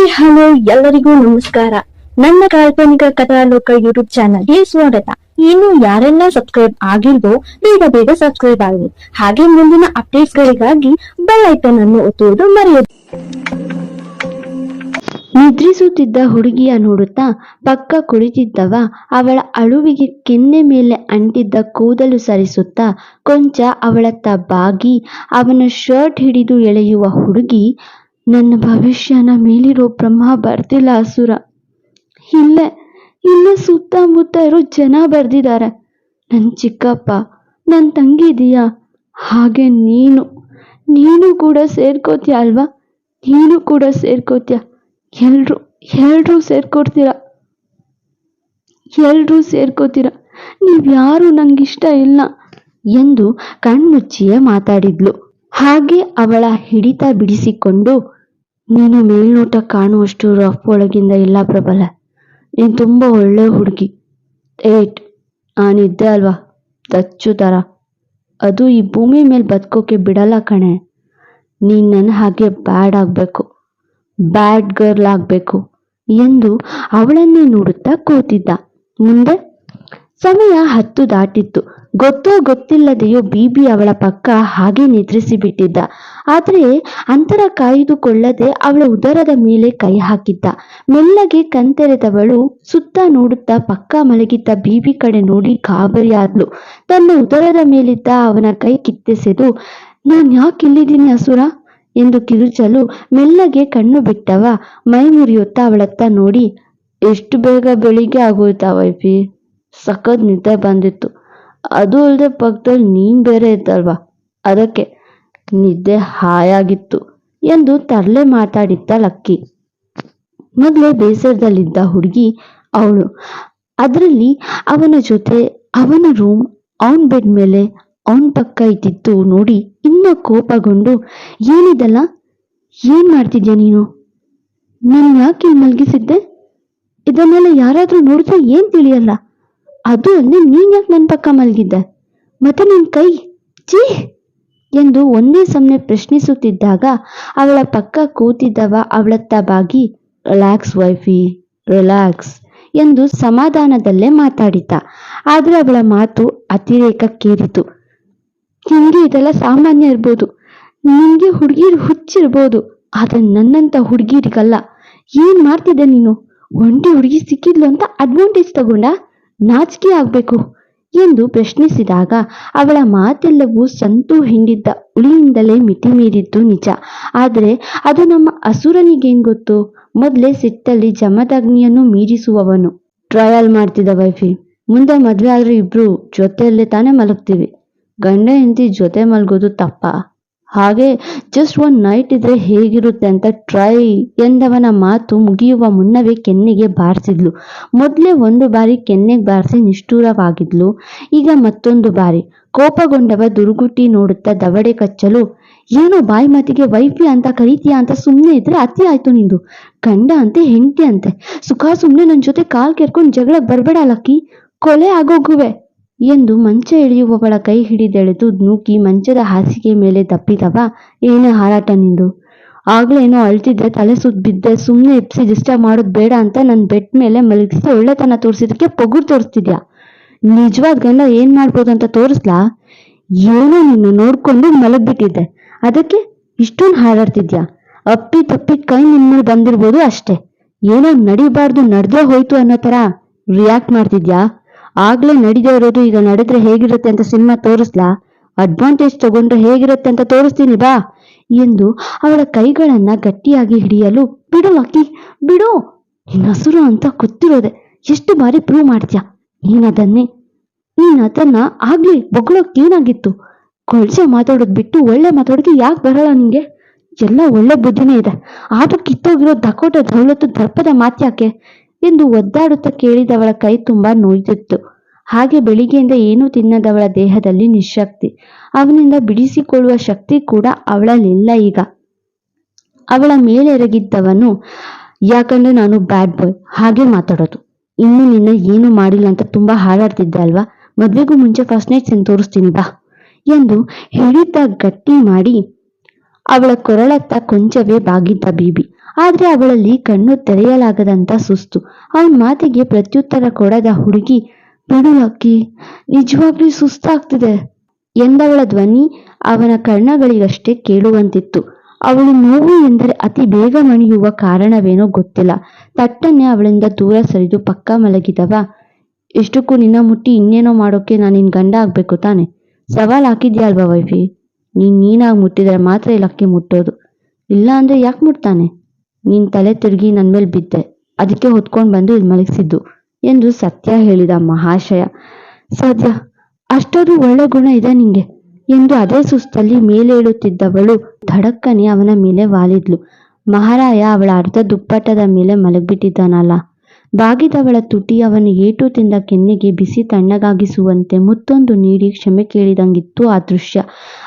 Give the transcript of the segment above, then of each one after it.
Hi, hello, ಎಲ್ಲರಿಗೂ ನಮಸ್ಕಾರ. ನನ್ನ ಕಾಲ್ಪನಿಕ ಕಥಾಲೋಕ ಯೂಟ್ಯೂಬ್ ಚಾನಲ್ಗೆ ಸ್ವಾಗತ. ಇನ್ನು ಯಾರೆಲ್ಲ ಸಬ್ಸ್ಕ್ರೈಬ್ ಆಗಿಲ್ವೋ, ಬೇಗ ಬೇಗ ಸಬ್ಸ್ಕ್ರೈಬ್ ಆಗಿ ಹಾಗೆ ಮುಂದಿನ ಅಪ್ಡೇಟ್ಸ್ ಗಳಿಗಾಗಿ ಬೆಲ್ ಐಕನ್ ಅನ್ನು ಒತ್ತುವುದು ಮರೆಯದು. ನಿದ್ರಿಸುತ್ತಿದ್ದ ಹುಡುಗಿಯ ನೋಡುತ್ತಾ ಪಕ್ಕ ಕುಳಿತಿದ್ದವ, ಅವಳ ಅಳುವಿಗೆ ಕೆನ್ನೆ ಮೇಲೆ ಅಂಟಿದ್ದ ಕೂದಲು ಸರಿಸುತ್ತಾ ಕೊಂಚ ಅವಳತ್ತ ಬಾಗಿ ಅವನ ಶರ್ಟ್ ಹಿಡಿದು ಎಳೆಯುವ ಹುಡುಗಿ ನನ್ನ ಭವಿಷ್ಯನ ಮೇಲಿರೋ ಬ್ರಹ್ಮ ಬರ್ತಿಲ್ಲ ಅಸುರ. ಇಲ್ಲೇ ಇಲ್ಲೇ ಸುತ್ತಮುತ್ತ ಇರೋ ಜನ ಬರ್ದಿದ್ದಾರೆ. ನನ್ನ ಚಿಕ್ಕಪ್ಪ ನನ್ನ ತಂಗಿ ತಂಗಿದೀಯಾ ಹಾಗೆ ನೀನು. ನೀನು ಕೂಡ ಸೇರ್ಕೋತೀಯ ಅಲ್ವಾ? ನೀನು ಕೂಡ ಸೇರ್ಕೋತೀಯ? ಎಲ್ರು, ಎಲ್ರೂ ಸೇರ್ಕೊಡ್ತೀರ? ಎಲ್ರೂ ಸೇರ್ಕೋತೀರ? ನೀವ್ಯಾರು ನಂಗಿಷ್ಟ ಇಲ್ಲ ಎಂದು ಕಣ್ಮುಚ್ಚಿಯೇ ಮಾತಾಡಿದ್ಲು. ಹಾಗೆ ಅವಳ ಹಿಡಿತ ಬಿಡಿಸಿಕೊಂಡು, ನೀನು ಮೇಲ್ನೋಟ ಕಾಣುವಷ್ಟು ರಫ್ ಒಳಗಿಂದ ಇಲ್ಲ ಪ್ರಬಲ. ನೀನು ತುಂಬ ಒಳ್ಳೆ ಹುಡುಗಿ. ಏಟ್ ನಾನಿದ್ದೆ ಅಲ್ವಾ? ತಚ್ಚು ಥರ ಅದು ಈ ಭೂಮಿ ಮೇಲೆ ಬದುಕೋಕೆ ಬಿಡಲ್ಲ ಕಣೆ. ನೀನು ನನ್ನ ಹಾಗೆ ಬ್ಯಾಡ್ ಆಗಬೇಕು. ಬ್ಯಾಡ್ ಗರ್ಲ್ ಆಗಬೇಕು ಎಂದು ಅವಳನ್ನೇ ನೋಡುತ್ತಾ ಕೂತಿದ್ದ. ಮುಂದೆ ಸಮಯ ಹತ್ತು ದಾಟಿತ್ತು. ಗೊತ್ತೋ ಗೊತ್ತಿಲ್ಲದೆಯೋ ಬೀಬಿ ಅವಳ ಪಕ್ಕ ಹಾಗೆ ನಿದ್ರಿಸಿ ಬಿಟ್ಟಿದ್ದ ಆದರೆ ಅಂತರ ಕಾಯ್ದುಕೊಳ್ಳದೆ ಅವಳ ಉದರದ ಮೇಲೆ ಕೈ ಹಾಕಿದ್ದ. ಮೆಲ್ಲಗೆ ಕಂತೆರೆದವಳು ಸುತ್ತ ನೋಡುತ್ತಾ ಪಕ್ಕ ಮಲಗಿದ್ದ ಬೀಬಿ ಕಡೆ ನೋಡಿ ಗಾಬರಿಯಾದ್ಲು. ತನ್ನ ಉದರದ ಮೇಲಿದ್ದ ಅವನ ಕೈ ಕಿತ್ತೆಸೆದು, ನಾನು ಯಾಕೆ ಇಲ್ಲಿದ್ದೀನಿ ಹಸುರ ಎಂದು ಕಿರುಚಲು ಮೆಲ್ಲಗೆ ಕಣ್ಣು ಬಿಟ್ಟವ. ಮೈ ಮುರಿಯುತ್ತಾ ಅವಳತ್ತ ನೋಡಿ, ಎಷ್ಟು ಬೇಗ ಬೆಳಿಗ್ಗೆ ಆಗೋಯ್ತಾ ಸಖತ್ ನಿದ್ದೆ ಬಂದಿತ್ತು. ಅದು ಅಲ್ಲದೆ ಪಕ್ಕದಲ್ಲಿ ನೀನ್ ಬೇರೆ ಇದ್ದಲ್ವಾ? ಅದಕ್ಕೆ ನಿದ್ದೆ ಹಾಯಾಗಿತ್ತು ಎಂದು ತರಲೆ ಮಾತಾಡಿದ್ದ ಲಕ್ಕಿ. ಮೊದಲೇ ಬೇಸರದಲ್ಲಿದ್ದ ಹುಡುಗಿ ಅವಳು. ಅದರಲ್ಲಿ ಅವನ ಜೊತೆ ಅವನ ರೂಮ್ ಅವನ ಬೆಡ್ ಮೇಲೆ ಅವನ ಪಕ್ಕ ಇದ್ದಿದ್ದು ನೋಡಿ ಇನ್ನೂ ಕೋಪಗೊಂಡು, ಏನಿದಲ್ಲ? ಏನ್ ಮಾಡ್ತಿದ್ಯಾ ನೀನು? ನಾನು ಯಾಕೆ ಮಲಗಿಸಿದ್ದೆ? ಇದನ್ನೆಲ್ಲ ಯಾರಾದ್ರೂ ನೋಡಿದ್ರೆ ಏನ್ ತಿಳಿಯಲ್ಲ? ಅದು ಅಲ್ಲದೆ ನೀನ್ ಯಾಕೆ ನನ್ನ ಪಕ್ಕ ಮಲಗಿದ್ದೆ? ಮತ್ತೆ ನಿನ್ ಕೈ? ಚೀ ಎಂದು ಒಂದೇ ಸಮನೆ ಪ್ರಶ್ನಿಸುತ್ತಿದ್ದಾಗ ಅವಳ ಪಕ್ಕ ಕೂತಿದ್ದವ ಅವಳತ್ತ ಬಾಗಿ, ರಿಲ್ಯಾಕ್ಸ್ ವೈಫಿ, ರಿಲ್ಯಾಕ್ಸ್ ಎಂದು ಸಮಾಧಾನದಲ್ಲೇ ಮಾತಾಡಿದ್ದ. ಆದ್ರೆ ಅವಳ ಮಾತು ಅತಿರೇಕಕ್ಕೇರಿತು. ನಿಂಗೆ ಇದೆಲ್ಲ ಸಾಮಾನ್ಯ ಇರ್ಬೋದು. ನಿಂಗೆ ಹುಡುಗಿರು ಹುಚ್ಚಿರ್ಬೋದು. ಆದ್ರೆ ನನ್ನಂತ ಹುಡುಗಿರಿಗಲ್ಲ. ಏನ್ ಮಾಡ್ತಿದ್ದೆ ನೀನು? ಒಂಟಿ ಹುಡುಗಿ ಸಿಕ್ಕಿದ್ಲು ಅಂತ ಅಡ್ವಾಂಟೇಜ್ ತಗೊಂಡ? ನಾಚಿಕೆ ಆಗ್ಬೇಕು ಎಂದು ಪ್ರಶ್ನಿಸಿದಾಗ ಅವಳ ಮಾತೆಲ್ಲವೂ ಸಂತು ಹಿಂಡಿದ್ದ ಉಳಿಯಿಂದಲೇ ಮಿತಿ ಮೀರಿದ್ದು ನಿಜ. ಆದರೆ ಅದು ನಮ್ಮ ಅಸುರನಿಗೇನ್ ಗೊತ್ತು? ಮೊದಲೇ ಸಿಟ್ಟಲ್ಲಿ ಜಮದಗ್ನಿಯನ್ನು ಮೀರಿಸುವವನು. ಟ್ರಯಲ್ ಮಾಡ್ತಿದ್ದ ವೈಫಿ. ಮುಂದೆ ಮದ್ವೆ ಆದ್ರೆ ಇಬ್ರು ಜೊತೆಯಲ್ಲೇ ತಾನೇ ಮಲಗ್ತೀವಿ. ಗಂಡ ಹೆಂಡತಿ ಜೊತೆ ಮಲಗೋದು ತಪ್ಪ? ಹಾಗೆ ಜಸ್ಟ್ ಒನ್ ನೈಟ್ ಇದ್ರೆ ಹೇಗಿರುತ್ತೆ ಅಂತ ಟ್ರೈ ಎಂದವನ ಮಾತು ಮುಗಿಯುವ ಮುನ್ನವೇ ಕೆನ್ನೆಗೆ ಬಾರಿಸಿದ್ಲು. ಮೊದಲೇ ಒಂದು ಬಾರಿ ಕೆನ್ನೆಗೆ ಬಾರಿಸಿ ನಿಷ್ಠೂರವಾಗಿದ್ಲು. ಈಗ ಮತ್ತೊಂದು ಬಾರಿ. ಕೋಪಗೊಂಡವ ದುರುಗುಟ್ಟಿ ನೋಡುತ್ತಾ ದವಡೆ ಕಚ್ಚಲು, ಏನೋ ಬಾಯಿ ಮಾತಿಗೆ ವೈಫಿ ಅಂತ ಕರೀತೀಯ ಅಂತ ಸುಮ್ಮನೆ ಇದ್ರೆ ಅತಿ ಆಯ್ತು ನಿಂದು. ಗಂಡ ಅಂತೆ, ಹೆಂಡತಿ ಅಂತೆ. ಸುಖ ಸುಮ್ಮನೆ ನನ್ನ ಜೊತೆ ಕಾಲ್ ಕೆರ್ಕೊಂಡು ಜಗಳ ಬರಬೇಡ ಲಕ್ಕಿ. ಕೊಲೆ ಆಗೋಗುವೆ. ಎಂದು ಮಂಚ ಎಳೆಯುವವಳ ಕೈ ಹಿಡಿದೆಳೆದು ನೂಕಿ ಮಂಚದ ಹಾಸಿಗೆ ಮೇಲೆ ದಪ್ಪಿದವ ಏನು ಹಾರಾಟ ನಿಂದು. ಆಗ್ಲೇನೋ ಅಳ್ತಿದ್ದೆ ತಲೆ ಸುತ್ತ ಬಿದ್ದೆ ಸುಮ್ಮನೆ ಎಪ್ಸಿ ಡಿಸ್ಟರ್ಬ್ ಮಾಡೋದು ಬೇಡ ಅಂತ ನನ್ನ ಬೆಡ್ ಮೇಲೆ ಮಲಗಿಸಿ ಒಳ್ಳೆತನ ತೋರಿಸಿದಕ್ಕೆ ಪೊಗುರು ತೋರಿಸ್ತಿದ್ಯಾ? ನಿಜವಾದ ಗಂಡ ಏನ್ ಮಾಡ್ಬೋದು ಅಂತ ತೋರಿಸ್ಲಾ? ಏನೋ ನಿನ್ನ ನೋಡ್ಕೊಂಡು ಮಲಗ್ಬಿಟ್ಟಿದ್ದೆ. ಅದಕ್ಕೆ ಇಷ್ಟೊಂದು ಹಾರಾಡ್ತಿದ್ಯಾ? ಅಪ್ಪಿ ತಪ್ಪಿ ಕೈ ನಿನ್ನ ಬಂದಿರ್ಬೋದು ಅಷ್ಟೇ. ಏನೋ ನಡಿಬಾರ್ದು, ನಡೆದೇ ಹೋಯ್ತು ಅನ್ನೋ ತರ ರಿಯಾಕ್ಟ್ ಮಾಡ್ತಿದ್ಯಾ? ಆಗ್ಲೇ ನಡೀದೇ ಈಗ ನಡೆದ್ರೆ ಹೇಗಿರುತ್ತೆ ಅಂತ ಸಿನಿಮಾ ತೋರಿಸ್ಲಾ? ಅಡ್ವಾಂಟೇಜ್ ತಗೊಂಡ್ರೆ ಹೇಗಿರುತ್ತೆ ಅಂತ ತೋರಿಸ್ತೀನಿ ಬಾ ಎಂದು ಅವಳ ಕೈಗಳನ್ನ ಗಟ್ಟಿಯಾಗಿ ಹಿಡಿಯಲು, ಬಿಡು ಅಕ್ಕಿ, ಬಿಡು ನಸುರು ಅಂತ ಗೊತ್ತಿರೋದೆ ಎಷ್ಟು ಬಾರಿ ಪ್ರೂವ್ ಮಾಡ್ತೀಯ? ನೀನದನ್ನೇ ನೀನ್ ಅದನ್ನ ಆಗ್ಲಿ ಏನಾಗಿತ್ತು ಕೊಳ್ಚೆ ಮಾತಾಡೋದ್ ಬಿಟ್ಟು ಒಳ್ಳೆ ಮಾತಾಡೋಕೆ ಯಾಕೆ ಬರಲ್ಲ ನಿಂಗೆ? ಎಲ್ಲ ಒಳ್ಳೆ ಬುದ್ಧಿನೇ ಇದೆ. ಆದ್ರೂ ಕಿತ್ತೋಗಿರೋ ದಕೋಟ ದೌಲತ್ತು ದರ್ಪದ ಮಾತ್ಯಾಕೆ? ಎಂದು ಒದ್ದಾಡುತ್ತಾ ಕೇಳಿದವಳ ಕೈ ತುಂಬಾ ನೋಯ್ತಿತ್ತು ಹಾಗೆ ಬೆಳಿಗ್ಗೆಯಿಂದ ಏನೂ ತಿನ್ನದವಳ ದೇಹದಲ್ಲಿ ನಿಶಕ್ತಿ. ಅವನಿಂದ ಬಿಡಿಸಿಕೊಳ್ಳುವ ಶಕ್ತಿ ಕೂಡ ಅವಳಲ್ಲಿಲ್ಲ ಈಗ. ಅವಳ ಮೇಲೆರಗಿದ್ದವನು, ಯಾಕಂದ್ರೆ ನಾನು ಬ್ಯಾಡ್ ಬಾಯ್, ಹಾಗೆ ಮಾತಾಡೋದು. ಇನ್ನು ನಿನ್ನ ಏನು ಮಾಡಿಲ್ಲ ಅಂತ ತುಂಬಾ ಹಾರಾಡ್ತಿದ್ದೆ ಅಲ್ವಾ? ಮದ್ವೆಗೂ ಮುಂಚೆ ಫಸ್ಟ್ ನೈಟ್ ಸೆನ್ ತೋರಿಸ್ತೀನಿ, ಬಾ, ಎಂದು ಹೇಳಿದ್ದ ಗಟ್ಟಿ ಮಾಡಿ ಅವಳ ಕೊರಳತ್ತ ಕೊಂಚವೇ ಬಾಗಿದ್ದ ಬೀಬಿ. ಆದ್ರೆ ಅವಳಲ್ಲಿ ಕಣ್ಣು ತೆರೆಯಲಾಗದಂತ ಸುಸ್ತು. ಅವನ ಮಾತಿಗೆ ಪ್ರತ್ಯುತ್ತರ ಕೊಡದ ಹುಡುಗಿ ಅಕ್ಕಿ, ನಿಜವಾಗ್ಲೂ ಸುಸ್ತಾಗ್ತಿದೆ ಎಂದವಳ ಧ್ವನಿ ಅವನ ಕರ್ಣಗಳಿಗಷ್ಟೇ ಕೇಳುವಂತಿತ್ತು. ಅವಳು ನೋವು ಎಂದರೆ ಅತಿ ಬೇಗ ಮಣಿಯುವ ಕಾರಣವೇನೋ ಗೊತ್ತಿಲ್ಲ. ತಟ್ಟನೆ ಅವಳಿಂದ ದೂರ ಸರಿದು ಪಕ್ಕ ಮಲಗಿದವ. ಎಷ್ಟಕ್ಕೂ ನಿನ್ನ ಮುಟ್ಟಿ ಇನ್ನೇನೋ ಮಾಡೋಕೆ ನಾನು ನಿನ್ ಗಂಡ ಆಗ್ಬೇಕು ತಾನೆ? ಸವಾಲ್ ಹಾಕಿದ್ಯಾ ಅಲ್ವಾ ವೈಫಿ? ನೀನ್ ನೀನಾಗಿ ಮುಟ್ಟಿದ್ರೆ ಮಾತ್ರ ಇಲ್ಲಕ್ಕೆ ಮುಟ್ಟೋದು. ಇಲ್ಲ ಅಂದ್ರೆ ಯಾಕೆ ಮುಟ್ತಾನೆ? ನೀನ್ ತಲೆ ತಿರುಗಿ ನನ್ ಮೇಲೆ ಬಿದ್ದೆ. ಅದಕ್ಕೆ ಹೊತ್ಕೊಂಡ್ ಬಂದು ಇಲ್ಲಿ ಮಲಗಿಸಿದ್ದು. ಎಂದು ಸತ್ಯ ಹೇಳಿದ ಮಹಾಶಯ. ಸದ್ಯ, ಅಷ್ಟೊಂದು ಒಳ್ಳೆ ಗುಣ ಇದೆ ನಿಂಗೆ ಎಂದು ಅದೇ ಸುಸ್ತಲ್ಲಿ ಮೇಲೇಳುತ್ತಿದ್ದವಳು ಧಡಕ್ಕನೆ ಅವನ ಮೇಲೆ ವಾಲಿದ್ಲು. ಮಹಾರಾಯ ಅವಳ ಅರ್ಧ ದುಪ್ಪಟ್ಟದ ಮೇಲೆ ಮಲಗಿಬಿಟ್ಟಿದ್ದಾನಲ್ಲ. ಬಾಗಿದವಳ ತುಟಿ ಅವನು ಏಟು ತಿಂದ ಕೆನ್ನೆಗೆ ಬಿಸಿ ತಣ್ಣಗಾಗಿಸುವಂತೆ ಮುತ್ತೊಂದು ನೀಡಿ ಕ್ಷಮೆ ಕೇಳಿದಂಗಿತ್ತು ಆ ದೃಶ್ಯ.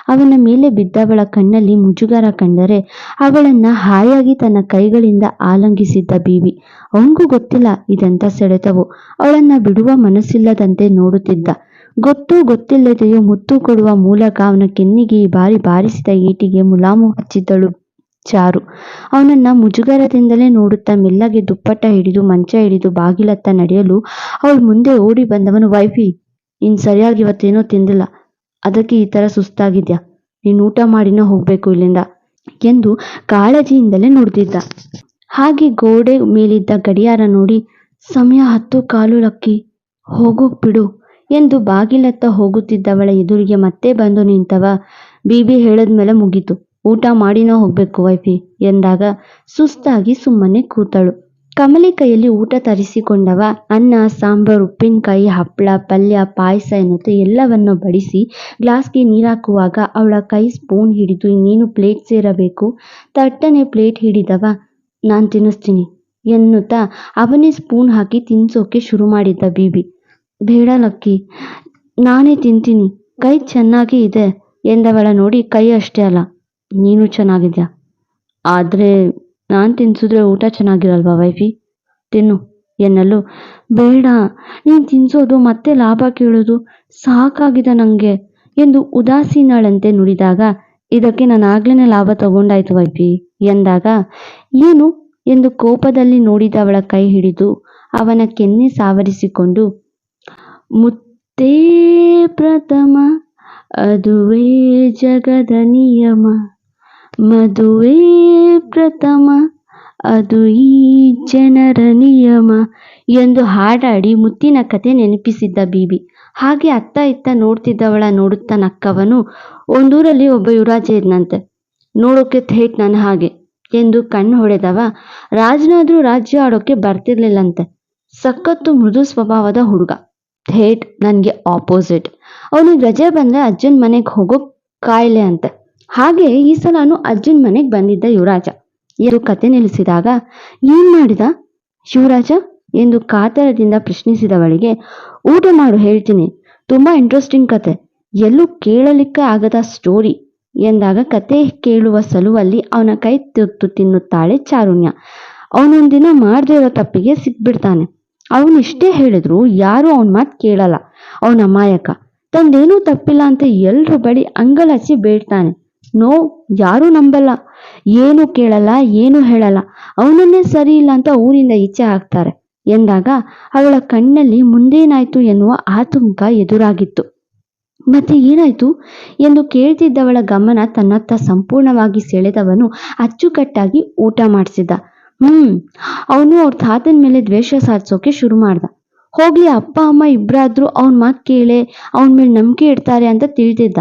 ಅವನ ಮೇಲೆ ಬಿದ್ದವಳ ಕಣ್ಣಲ್ಲಿ ಮುಜುಗರ ಕಂಡರೆ ಅವಳನ್ನ ಹಾಯಾಗಿ ತನ್ನ ಕೈಗಳಿಂದ ಆಲಂಗಿಸಿದ್ದ ಬೀವಿ. ಅವನಿಗೂ ಗೊತ್ತಿಲ್ಲ ಇದಂತ ಸೆಳೆತವು. ಅವಳನ್ನ ಬಿಡುವ ಮನಸ್ಸಿಲ್ಲದಂತೆ ನೋಡುತ್ತಿದ್ದ. ಗೊತ್ತು ಗೊತ್ತಿಲ್ಲದೆಯೋ ಮುತ್ತು ಕೊಡುವ ಮೂಲಕ ಅವನ ಕೆನ್ನಿಗೆ ಈ ಬಾರಿ ಬಾರಿಸಿದ ಏಟಿಗೆ ಮುಲಾಮು ಹಚ್ಚಿದ್ದಳು. ಚಾರು. ಅವನನ್ನ ಮುಜುಗರದಿಂದಲೇ ನೋಡುತ್ತಾ ಮೆಲ್ಲಗೆ ದುಪ್ಪಟ್ಟ ಹಿಡಿದು ಮಂಚ ಹಿಡಿದು ಬಾಗಿಲತ್ತ ನಡೆಯಲು ಅವಳ ಮುಂದೆ ಓಡಿ ಬಂದವನು, ವೈಫಿ ಇನ್ ಸರಿಯಾಗಿ ಇವತ್ತೇನೋ ತಿಂದಿಲ್ಲ. ಅದಕ್ಕೆ ಈ ಥರ ಸುಸ್ತಾಗಿದ್ಯಾ? ನೀನು ಊಟ ಮಾಡಿನ ಹೋಗಬೇಕು ಇಲ್ಲಿಂದ? ಎಂದು ಕಾಳಜಿಯಿಂದಲೇ ನೋಡ್ತಿದ್ದ ಹಾಗೆ ಗೋಡೆ ಮೇಲಿದ್ದ ಗಡಿಯಾರ ನೋಡಿ, ಸಮಯ ಹತ್ತು, ಕಾಲು ಲಕ್ಕಿ. ಹೋಗೋಕ್ ಬಿಡು ಎಂದು ಬಾಗಿಲತ್ತ ಹೋಗುತ್ತಿದ್ದವಳ ಎದುರಿಗೆ ಮತ್ತೆ ಬಂದು ನಿಂತವ. ಬೀಬಿ ಹೇಳದ್ಮೇಲೆ ಮುಗೀತು. ಊಟ ಮಾಡಿನೋ ಹೋಗ್ಬೇಕು ವೈಫಿ ಎಂದಾಗ ಸುಸ್ತಾಗಿ ಸುಮ್ಮನೆ ಕೂತಳು. ಕಮಲಿ ಕೈಯಲ್ಲಿ ಊಟ ತರಿಸಿಕೊಂಡವ ಅನ್ನ, ಸಾಂಬಾರ್, ಉಪ್ಪಿನಕಾಯಿ ಹಪ್ಪಳ ಪಲ್ಯ, ಪಾಯಸ ಎನ್ನುತ್ತೆ ಎಲ್ಲವನ್ನು ಬಡಿಸಿ ಗ್ಲಾಸ್ಗೆ ನೀರಾಕುವಾಗ ಅವಳ ಕೈ ಸ್ಪೂನ್ ಹಿಡಿದು ಇನ್ನೇನು ಪ್ಲೇಟ್ ಸೇರಬೇಕು? ತಟ್ಟನೆ ಪ್ಲೇಟ್ ಹಿಡಿದವ, ನಾನು ತಿನ್ನಿಸ್ತೀನಿ ಎನ್ನುತ್ತಾ ಅವನೇ ಸ್ಪೂನ್ ಹಾಕಿ ತಿನ್ಸೋಕೆ ಶುರು ಮಾಡಿದ್ದ ಬೀಬಿ. ಬೇಡ ಲಕ್ಕಿ, ನಾನೇ ತಿಂತೀನಿ, ಕೈ ಚೆನ್ನಾಗಿ ಇದೆ ಎಂದವಳ ನೋಡಿ ಕೈ ಅಷ್ಟೇ ಅಲ್ಲ. ನೀನು ಚೆನ್ನಾಗಿದ್ಯಾ? ಆದರೆ ನಾನು ತಿನ್ಸಿದ್ರೆ ಊಟ ಚೆನ್ನಾಗಿರಲ್ವಾ ವೈಫಿ? ತಿನ್ನು ಎನ್ನಲು ಬೇಡ, ನೀನು ತಿನ್ಸೋದು ಮತ್ತೆ ಲಾಭ ಕೇಳೋದು ಸಾಕಾಗಿದೆ ನನಗೆ ಎಂದು ಉದಾಸೀನಳಂತೆ ನುಡಿದಾಗ, ಇದಕ್ಕೆ ನಾನು ಆಗ್ಲೇ ಲಾಭ ತಗೊಂಡಾಯ್ತು ವೈಫಿ, ಎಂದಾಗ, ಏನು ಎಂದು ಕೋಪದಲ್ಲಿ ನೋಡಿದವಳ ಕೈ ಹಿಡಿದು ಅವನ ಕೆನ್ನೆ ಸಾವರಿಸಿಕೊಂಡು, ಮುತ್ತೇ ಪ್ರಥಮ, ಅದುವೇ ಜಗದ ನಿಯಮ. ಮದುವೆ ಪ್ರಥಮ, ಅದು ಈ ಜನರ ನಿಯಮ ಎಂದು ಹಾಡಾಡಿ ಮುತ್ತಿನ ಕತೆ ನೆನಪಿಸಿದ್ದ ಬೀಬಿ. ಹಾಗೆ ಅತ್ತ ಇತ್ತ ನೋಡ್ತಿದ್ದವಳ ನೋಡುತ್ತಾ ನಕ್ಕವನು ಒಂದೂರಲ್ಲಿ ಒಬ್ಬ ಯುವರಾಜ ಇದ್ನಂತೆ ನೋಡೋಕೆ ಥೇಟ್ ನನ್ನ ಹಾಗೆ ಎಂದು ಕಣ್ಣು ಹೊಡೆದವ. ರಾಜನಾದ್ರೂ ರಾಜ್ಯ ಆಡೋಕೆ ಬರ್ತಿರ್ಲಿಲ್ಲಂತೆ. ಸಖತ್ತು ಮೃದು ಸ್ವಭಾವದ ಹುಡುಗ. ಥೇಟ್ ನನಗೆ ಆಪೋಸಿಟ್ ಅವನಿಗೆ ರಜೆ ಬಂದ್ರೆ ಅಜ್ಜನ ಮನೆಗೆ ಹೋಗೋ ಕಾಯಿಲೆ ಅಂತೆ. ಹಾಗೆ ಈ ಸಲನು ಅಜ್ಜನ ಮನೆಗೆ ಬಂದಿದ್ದ ಯುವರಾಜ. ಎಂದು ಕತೆ ನಿಲ್ಲಿಸಿದಾಗ, ಏನ್ ಮಾಡಿದ ಶಿವರಾಜ? ಎಂದು ಕಾತರದಿಂದ ಪ್ರಶ್ನಿಸಿದವಳಿಗೆ, ಊಟ ಮಾಡು, ಹೇಳ್ತೀನಿ. ತುಂಬಾ ಇಂಟ್ರೆಸ್ಟಿಂಗ್ ಕತೆ. ಎಲ್ಲೂ ಕೇಳಲಿಕ್ಕೆ ಆಗದ ಸ್ಟೋರಿ ಎಂದಾಗ ಕತೆ ಕೇಳುವ ಸಲುವಲ್ಲಿ ಅವನ ಕೈ ತುತ್ತು ತಿನ್ನುತ್ತಾಳೆ ಚಾರುಣ್ಯ. ಅವನೊಂದಿನ ಮಾಡದೇ ಇರೋ ತಪ್ಪಿಗೆ ಸಿಕ್ಬಿಡ್ತಾನೆ. ಅವನು ಇಷ್ಟೇ ಹೇಳಿದ್ರು ಯಾರು ಅವನ ಮಾತು ಕೇಳಲ್ಲ. ಅವನ ಅಮಾಯಕ. ತಂದೇನೂ ತಪ್ಪಿಲ್ಲ ಅಂತ ಎಲ್ಲರೂ ಬಳಿ ಅಂಗಲಾಚಿ ಬೇಡ್ತಾನೆ. ನೋ, ಯಾರೂ ನಂಬಲ್ಲ. ಏನು ಕೇಳಲ್ಲ, ಏನು ಹೇಳಲ್ಲ. ಅವನನ್ನೇ ಸರಿ ಇಲ್ಲ ಅಂತ ಊರಿಂದ ಈಚೆ ಹಾಕ್ತಾರೆ. ಎಂದಾಗ ಅವಳ ಕಣ್ಣಲ್ಲಿ ಮುಂದೇನಾಯ್ತು ಎನ್ನುವ ಆತಂಕ ಎದುರಾಗಿತ್ತು. ಮತ್ತೆ ಏನಾಯ್ತು? ಎಂದು ಕೇಳ್ತಿದ್ದವಳ ಗಮನ ತನ್ನತ್ತ ಸಂಪೂರ್ಣವಾಗಿ ಸೆಳೆದವನು ಅಚ್ಚುಕಟ್ಟಾಗಿ ಊಟ ಮಾಡಿಸಿದ್ದ. ಹ್ಮ್, ಅವನು ಅವ್ರ ತಾತನ ಮೇಲೆ ದ್ವೇಷ ಸಾಧಿಸೋಕೆ ಶುರು ಮಾಡ್ದ. ಹೋಗ್ಲಿ, ಅಪ್ಪ, ಅಮ್ಮ ಇಬ್ರಾದ್ರೂ ಅವನ ಮಾತು ಕೇಳೆ, ಅವನ ಮೇಲೆ ನಂಬಿಕೆ ಇಡ್ತಾರೆ ಅಂತ ತಿಳಿದಿದ್ದ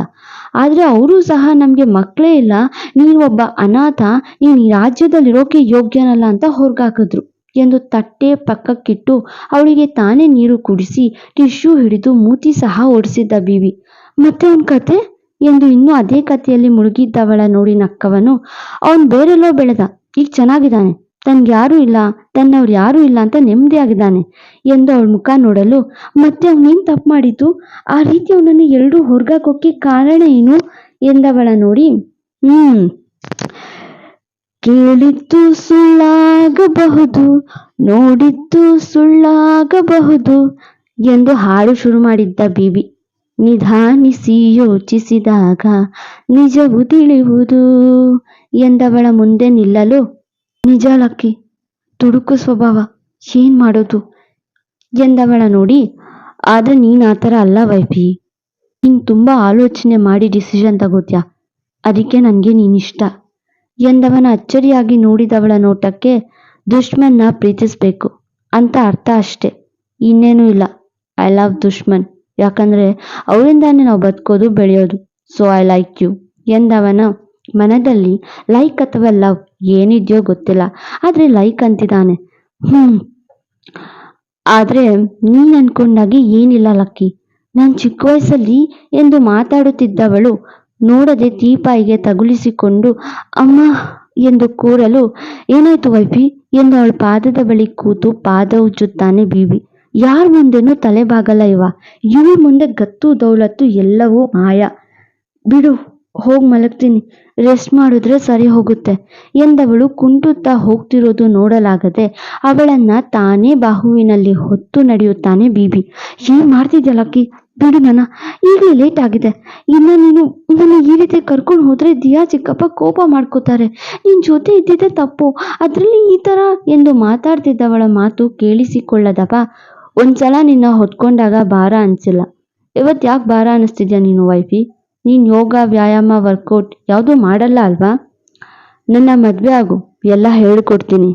ಆದ್ರೆ ಅವರು ಸಹ ನಮಗೆ ಮಕ್ಕಳೇ ಇಲ್ಲ. ನೀನು ಒಬ್ಬ ಅನಾಥ, ನೀನು ಈ ರಾಜ್ಯದಲ್ಲಿರೋಕೆ ಯೋಗ್ಯನಲ್ಲ ಅಂತ ಹೊರಗಾಕಿದ್ರು. ಎಂದು ತಟ್ಟೆ ಪಕ್ಕಕ್ಕಿಟ್ಟು ಅವಳಿಗೆ ತಾನೇ ನೀರು ಕುಡಿಸಿ ಟಿಶ್ಯೂ ಹಿಡಿದು ಮೂತಿ ಸಹ ಓಡಿಸಿದ್ದ ಬೀವಿ. ಮತ್ತೆ ಅವನ ಕತೆ? ಎಂದು ಇನ್ನೂ ಅದೇ ಕಥೆಯಲ್ಲಿ ಮುಳುಗಿದ್ದವಳ ನೋಡಿ ನಕ್ಕವನು, ಅವನು ಬೇರೆಲ್ಲೋ ಬೆಳೆದ. ಈಗ ಚೆನ್ನಾಗಿದ್ದಾನೆ. ತನ್ಗೆ ಯಾರೂ ಇಲ್ಲ, ತನ್ನವ್ರು ಯಾರೂ ಇಲ್ಲ ಅಂತ ನೆಮ್ಮದಿಯಾಗಿದ್ದಾನೆ ಎಂದು ಅವಳ ಮುಖ ನೋಡಲು. ಮತ್ತೆ ಅವನೇನ್ ತಪ್ಪು ಮಾಡಿತು ಆ ರೀತಿ ಅವನನ್ನು ಎಲ್ಲರೂ ಹೊರಗಾಕೋಕೆ ಕಾರಣ ಏನು ಎಂದವಳ ನೋಡಿ. ಹ್ಮ್. ಕೇಳಿದ್ದು ಸುಳ್ಳಾಗಬಹುದು, ನೋಡಿದ್ದು ಸುಳ್ಳಾಗಬಹುದು ಎಂದು ಹಾಡು ಶುರು ಮಾಡಿದ್ದ ಬೀಬಿ. ನಿಧಾನಿಸಿ ಯೋಚಿಸಿದಾಗ, ನಿಜವು ತಿಳಿಯುವುದು ಎಂದವಳ ಮುಂದೆ ನಿಲ್ಲಲು ನಿಜ ಲಕ್ಕಿ ತುಡುಕು ಸ್ವಭಾವ ಏನ್ ಮಾಡೋದು ಎಂದವಳ ನೋಡಿ, ಆದ್ರೆ ನೀನ್ ಆ ಥರ ಅಲ್ಲ ವೈಫಿ. ನೀನ್ ತುಂಬಾ ಆಲೋಚನೆ ಮಾಡಿ ಡಿಸಿಷನ್ ತಗೋತ್ಯಾ? ಅದಕ್ಕೆ ನನಗೆ ನೀನಿಷ್ಟ. ಎಂದವನ ಅಚ್ಚರಿಯಾಗಿ ನೋಡಿದವಳ ನೋಟಕ್ಕೆ ದುಶ್ಮನ್ನ ಪ್ರೀತಿಸ್ಬೇಕು ಅಂತ ಅರ್ಥ ಅಷ್ಟೆ. ಇನ್ನೇನೂ ಇಲ್ಲ. ಐ ಲವ್ ದುಶ್ಮನ್ ಯಾಕಂದ್ರೆ ಅವರಿಂದಾನೇ ನಾವು ಬದುಕೋದು, ಬೆಳೆಯೋದು. ಸೊ ಐ ಲೈಕ್ ಯು ಎಂದವನ ಮನದಲ್ಲಿ ಲೈಕ್ ಅಥವಾ ಲವ್ ಏನಿದೆಯೋ ಗೊತ್ತಿಲ್ಲ, ಆದ್ರೆ ಲೈಕ್ ಅಂತಿದ್ದಾನೆ. ಹ್ಮ್. ಆದ್ರೆ ನೀನ್ ಅನ್ಕೊಂಡಾಗೆ ಏನಿಲ್ಲ ಲಕ್ಕಿ. ನಾನು ಚಿಕ್ಕ ವಯಸ್ಸಲ್ಲಿ ಎಂದು ಮಾತಾಡುತ್ತಿದ್ದವಳು ನೋಡದೆ ತೀಪಾಯಿಗೆ ತಗುಲಿಸಿಕೊಂಡು, ಅಮ್ಮ ಎಂದು ಕೂರಲು, ಏನಾಯ್ತು ವೈಫಿ? ಎಂದು ಅವಳ ಪಾದದ ಬಳಿ ಕೂತು ಪಾದ ಉಜ್ಜುತ್ತಾನೆ ಬೀಬಿ ಯಾರ ಮುಂದೆನೂ ತಲೆ ಬಾಗಲ್ಲ ಇವ. ಇವ್ರ ಮುಂದೆ ಗತ್ತು ದೌಲತ್ತು ಎಲ್ಲವೂ ಮಾಯ. ಬಿಡು. ಹೋಗ್ ಮಲಗ್ತೀನಿ. ರೆಸ್ಟ್ ಮಾಡಿದ್ರೆ ಸರಿ ಹೋಗುತ್ತೆ. ಎಂದವಳು ಕುಂಟುತ್ತಾ ಹೋಗ್ತಿರೋದು ನೋಡಲಾಗದೆ ಅವಳನ್ನ ತಾನೇ ಬಾಹುವಿನಲ್ಲಿ ಹೊತ್ತು ನಡೆಯುತ್ತಾನೆ ಬೀಬಿ. ಏನ್ ಮಾಡ್ತಿದ್ಯಾ ಲಕ್ಕಿ? ಬಿಡು ನನ್ನ ಈಗಲೇ ಲೇಟ್ ಆಗಿದೆ. ಇನ್ನ ನೀನು ನನ್ನ ಈ ರೀತಿ ಕರ್ಕೊಂಡು ಹೋದ್ರೆ ದಿಯಾ ಚಿಕ್ಕಪ್ಪ ಕೋಪ ಮಾಡ್ಕೋತಾರೆ. ನಿನ್ ಜೊತೆ ಇದ್ದಿದ್ದೆ ತಪ್ಪು. ಅದ್ರಲ್ಲಿ ಈ ತರ ಎಂದು ಮಾತಾಡ್ತಿದ್ದವಳ ಮಾತು ಕೇಳಿಸಿಕೊಳ್ಳದವ. ಒಂದ್ಸಲ ನಿನ್ನ ಹೊತ್ಕೊಂಡಾಗ ಭಾರ ಅನ್ಸಿಲ್ಲ. ಇವತ್ತು ಯಾಕೆ ಭಾರ ಅನಿಸ್ತಿದ್ಯಾ ನೀನು ವೈಫಿ? ನೀನು ಯೋಗ, ವ್ಯಾಯಾಮ ವರ್ಕೌಟ್ ಯಾವುದೂ ಮಾಡಲ್ಲ ಅಲ್ವಾ? ನನ್ನ ಮದುವೆ ಆಗು, ಎಲ್ಲ ಹೇಳಿಕೊಡ್ತೀನಿ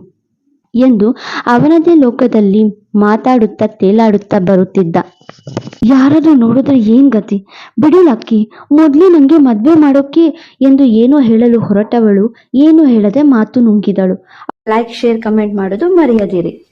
ಎಂದು ಅವನದೇ ಲೋಕದಲ್ಲಿ ಮಾತಾಡುತ್ತಾ ತೇಲಾಡುತ್ತಾ ಬರುತ್ತಿದ್ದ. ಯಾರಾದ್ರೂ ನೋಡಿದ್ರೆ ಏನ್ ಗತಿ? ಬಿಡಿ ಲಕ್ಕಿ, ಮೊದ್ಲು ನಂಗೆ ಮದ್ವೆ ಮಾಡೋಕೆ ಎಂದು ಏನೋ ಹೇಳಲು ಹೊರಟವಳು, ಏನು ಹೇಳದೆ ಮಾತು ನುಂಗಿದಳು. ಲೈಕ್, ಶೇರ್, ಕಮೆಂಟ್ ಮಾಡೋದು ಮರೆಯದಿರಿ.